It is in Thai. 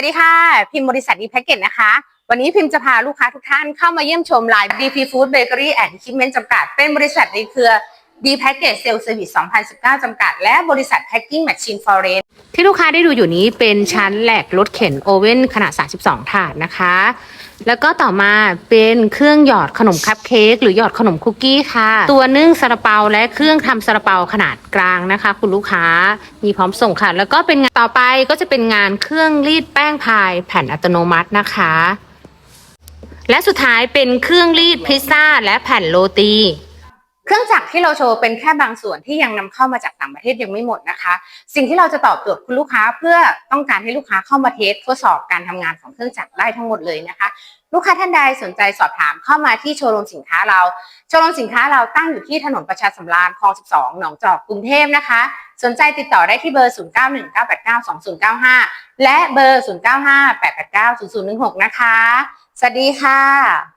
วัสดีค่ะ พิมพ์บริษัทดีแพ็กเกจนะคะ วันนี้พิมพ์จะพาลูกค้าทุกท่านเข้ามาเยี่ยมชมไลน์ DP Food Bakery and Equipment จำกัด เป็นบริษัทในเครือ D Package Sales Service 2019 จำกัด และบริษัท Packing Machine Foreign ที่ลูกค้าได้ดูอยู่นี้เป็นชั้นแหลกรถเข็นโอเว่นขนาด 32 ถาดนะคะ แล้วก็ต่อมาเป็นเครื่องหยอดขนมคัพเค้กหรือหยอดขนมคุกกี้ค่ะ ตัวนึ่งซาลาเปาและเครื่องทำซาลาเปาขนาดกลางนะคะ คุณลูกค้ามีพร้อมส่งค่ะ แล้วก็เป็นงานต่อไปก็จะเป็นงานเครื่องรีดแป้งพายแผ่นอัตโนมัตินะคะ และสุดท้ายเป็นเครื่องรีดพิซซ่าและแผ่นโรตี เครื่องจักรที่เราโชว์เป็นแค่บางส่วนที่ยังนำเข้ามาจากต่างประเทศยังไม่หมดนะคะ สิ่งที่เราจะตอบโจทย์คุณลูกค้าเพื่อต้องการให้ลูกค้าเข้ามาเทสทดสอบการทำงานของเครื่องจักรได้ทั้งหมดเลยนะคะ ลูกค้าท่านใดสนใจสอบถามเข้ามาที่โชว์รูมสินค้าเรา โชว์รูมสินค้าเราตั้งอยู่ที่ถนนประชาสำราญคลอง 12 หนองจอกกรุงเทพนะคะ สนใจติดต่อได้ที่เบอร์ 0919892095 และเบอร์ 0958890016 นะคะ สวัสดีค่ะ